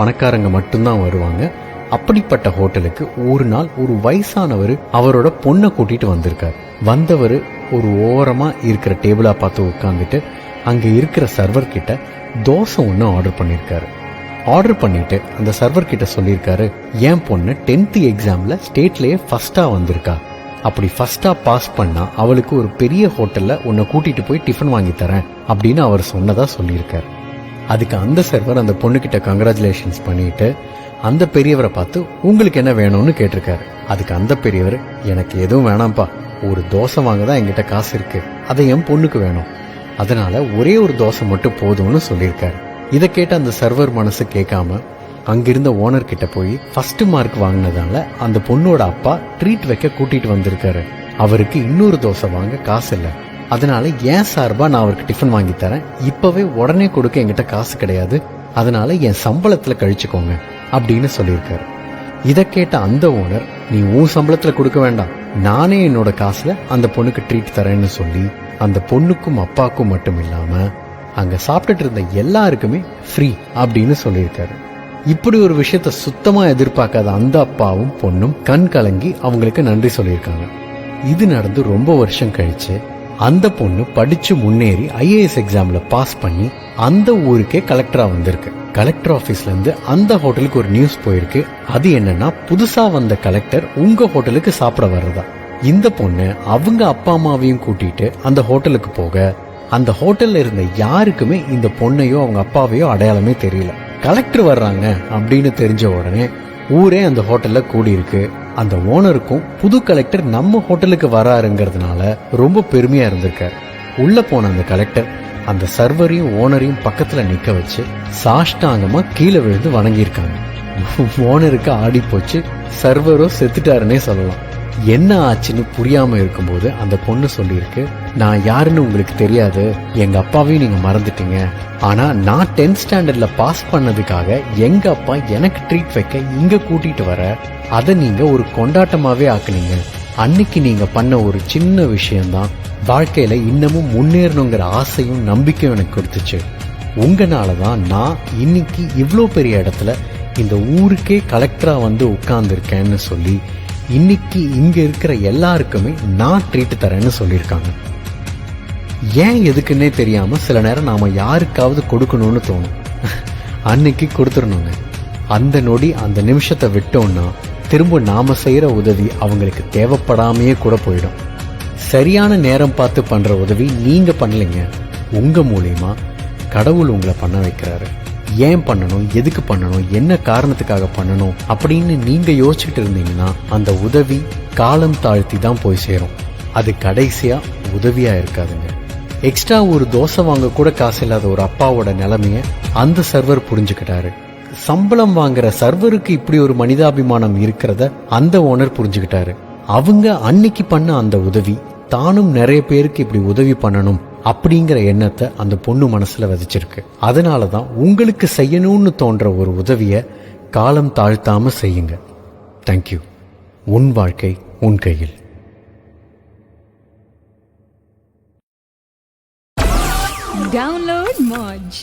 பணக்காரங்க மட்டும்தான் வருவாங்க. அப்படிப்பட்ட ஹோட்டலுக்கு ஒரு நாள் ஒரு வயசானவர் அவரோட பொண்ணை கூட்டிட்டு வந்திருக்கார். வந்தவர் ஒரு ஓரமாக இருக்கிற டேபிளாக பார்த்து உட்காந்துட்டு அங்கே இருக்கிற சர்வர் கிட்ட தோசை ஒன்று ஆர்டர் பண்ணியிருக்காரு ஆர்டர் பண்ணிட்டு அந்த சர்வர் கிட்ட சொல்லியிருக்காரு என் பொண்ணு டென்த்து எக்ஸாமில் ஸ்டேட்லேயே ஃபஸ்ட்டாக வந்திருக்கா. அப்படி ஃபஸ்ட்டாக பாஸ் பண்ணால் அவளுக்கு ஒரு பெரிய ஹோட்டலில் உன்னை கூட்டிகிட்டு போய் டிஃபன் வாங்கி தரேன். அப்படின்னு அவர் சொன்னதாக சொல்லியிருக்காரு. அதுக்கு அந்த சர்வர் அந்த பொண்ணுக்கிட்ட கங்க்ராச்சுலேஷன்ஸ் பண்ணிட்டு அந்த பெரியவரை பார்த்து உங்களுக்கு என்ன வேணும்னு கேட்டிருக்காரு. அதுக்கு அந்த பெரியவர் எனக்கு எதுவும் வேணாம்ப்பா. ஒரு தோசை வாங்க தான் என்கிட்ட காசு இருக்கு. அதை என் பொண்ணுக்கு வேணும். அதனால ஒரே ஒரு தோசை மட்டும் போதும்னு சொல்லியிருக்காரு. இதை கேட்ட அந்த சர்வர் மனசு கேட்காம அங்கிருந்த ஓனர் கிட்ட போய் ஃபர்ஸ்ட் மார்க் வாங்கினதால அந்த பொண்ணோட அப்பா ட்ரீட் வைக்க கூட்டிட்டு வந்திருக்காரு. அவருக்கு இன்னொரு தோசை வாங்க காசு இல்லை. அதனால ஏன் சார்பா நான் அவருக்கு டிஃபன் வாங்கி தரேன். இப்பவே உடனே கொடுக்க என்கிட்ட காசு கிடையாது. அதனால என் சம்பளத்துல கழிச்சுக்கோங்க அப்படின்னு சொல்லியிருக்காரு. இதை கேட்ட அந்த ஓனர் நீ உன் சம்பளத்துல கொடுக்க வேண்டாம். நானே என்னோட காசுல அந்த பொண்ணுக்கு ட்ரீட் தரேன்னு சொல்லி அந்த பொண்ணுக்கும் அப்பாவுக்கும் மட்டும் இல்லாம அங்க சாப்பிட்டுட்டு இருந்த எல்லாருக்குமே ஃப்ரீ அப்படின்னு சொல்லியிருக்காரு. இப்படி ஒரு விஷயத்த சுத்தமா எதிர்பார்க்காத அந்த அப்பாவும் பொண்ணும் கண் கலங்கி அவங்களுக்கு நன்றி சொல்லியிருக்காங்க. இது நடந்து ரொம்ப வருஷம் கழிச்சு அந்த பொண்ணு படிச்சு முன்னேறி ஐஏஎஸ் எக்ஸாம்ல பாஸ் பண்ணி அந்த ஊருக்கே கலெக்டரா வந்திருக்கு. கலெக்டர் ஆபீஸ்ல இருந்து அந்த ஹோட்டலுக்கு ஒரு நியூஸ் போயிருக்கு. அது என்னன்னா புதுசா வந்த கலெக்டர் உங்க ஹோட்டலுக்கு சாப்பிட வர்றதா. இந்த பொண்ணு அவங்க அப்பா அம்மாவையும் கூட்டிட்டு அந்த ஹோட்டலுக்கு போக அந்த ஹோட்டல்ல இருந்த யாருக்குமே இந்த பொண்ணையோ அவங்க அப்பாவையோ அடையாளமே தெரியல. கலெக்டர் வர்றாங்க அப்படின்னு தெரிஞ்ச உடனே ஊரே அந்த ஹோட்டல்ல கூடியிருக்கு. அந்த ஓனருக்கும் புது கலெக்டர் நம்ம ஹோட்டலுக்கு வராருங்கிறதுனால ரொம்ப பெருமையா இருந்திருக்காரு. உள்ள போன அந்த கலெக்டர் அந்த சர்வரையும் ஓனரையும் பக்கத்துல நிக்க வச்சு சாஷ்டாங்கமா கீழே விழுந்து வணங்கியிருக்காங்க. ஓனருக்கு ஆடி போச்சு சர்வரும் செத்துட்டாருன்னே சொல்லலாம். என்ன ஆச்சுன்னு புரியாம இருக்கும்போது அந்த பொண்ணு சொல்லியிருக்கு நான் யாருன்னு உங்களுக்கு தெரியாது. எங்க அப்பாவையும் நீங்க மறந்துட்டீங்க. ஆனா நான் டென்த் ஸ்டாண்டர்ட்ல பாஸ் பண்ணதுக்காக எங்க அப்பா எனக்கு ட்ரீட் வைக்க இங்க கூட்டிட்டு வர. அதை நீங்க ஒரு கொண்டாட்டமாவே ஆக்குனீங்க. அன்னைக்கு நீங்க பண்ண ஒரு சின்ன விஷயம்தான். வாழ்க்கையில இன்னமும் முன்னேறணுங்கிற ஆசையும் நம்பிக்கையும் எனக்கு கொடுத்துச்சு. உங்களால தான் நான் இன்னைக்கு இவ்வளோ பெரிய இடத்துல இந்த ஊருக்கே கலெக்டரா வந்து உட்கார்ந்துருக்கேன்னு சொல்லி இன்னைக்கு இங்க இருக்கிற எல்லாருக்குமே நான் ட்ரீட் தரேன்னு சொல்லியிருக்காங்க. ஏன் எதுக்குன்னே தெரியாம சில நேரம் நாம யாருக்காவது கொடுக்கணும்னு தோணும். அன்னைக்கு கொடுத்துடணுங்க. அந்த நொடி அந்த நிமிஷத்தை விட்டோம்னா திரும்ப நாம செய்யற உதவி அவங்களுக்கு தேவைப்படாமையே கூட போயிடும். சரியான நேரம் பார்த்து பண்ற உதவி நீங்க பண்ணலைங்க. உங்க மூலியமா கடவுள் உங்களை பண்ண வைக்கிறாரு. ஏன் பண்ணணும் எதுக்கு பண்ணணும் என்ன காரணத்துக்காக பண்ணணும் அப்படின்னு நீங்க யோசிச்சுட்டு இருந்தீங்கன்னா அந்த உதவி காலம் தாழ்த்தி தான் போய் சேரும். அது கடைசியா உதவியா இருக்காதுங்க. எக்ஸ்ட்ரா ஒரு தோசை வாங்க கூட காசு இல்லாத ஒரு அப்பாவோட நிலைமைய அந்த சர்வர் புரிஞ்சுக்கிட்டாரு. சம்பளம் வாங்குற சர்வருக்கு இப்படி ஒரு மனிதாபிமானம் இருக்கிறத அந்த ஓனர் புரிஞ்சுக்கிட்டாரு. அவங்க அன்னைக்கு பண்ண அந்த உதவி தானும் நிறைய பேருக்கு இப்படி உதவி பண்ணணும் அப்படிங்கிற எண்ணத்தை அந்த பொண்ணு மனசில் விதைச்சிருக்கு அதனால தான் உங்களுக்கு செய்யணும்னு தோன்ற ஒரு உதவியை காலம் தாழ்த்தாமல் செய்யுங்க. தேங்க்யூ உன் வாழ்க்கை உன் கையில். டவுன்லோட் மாஜ்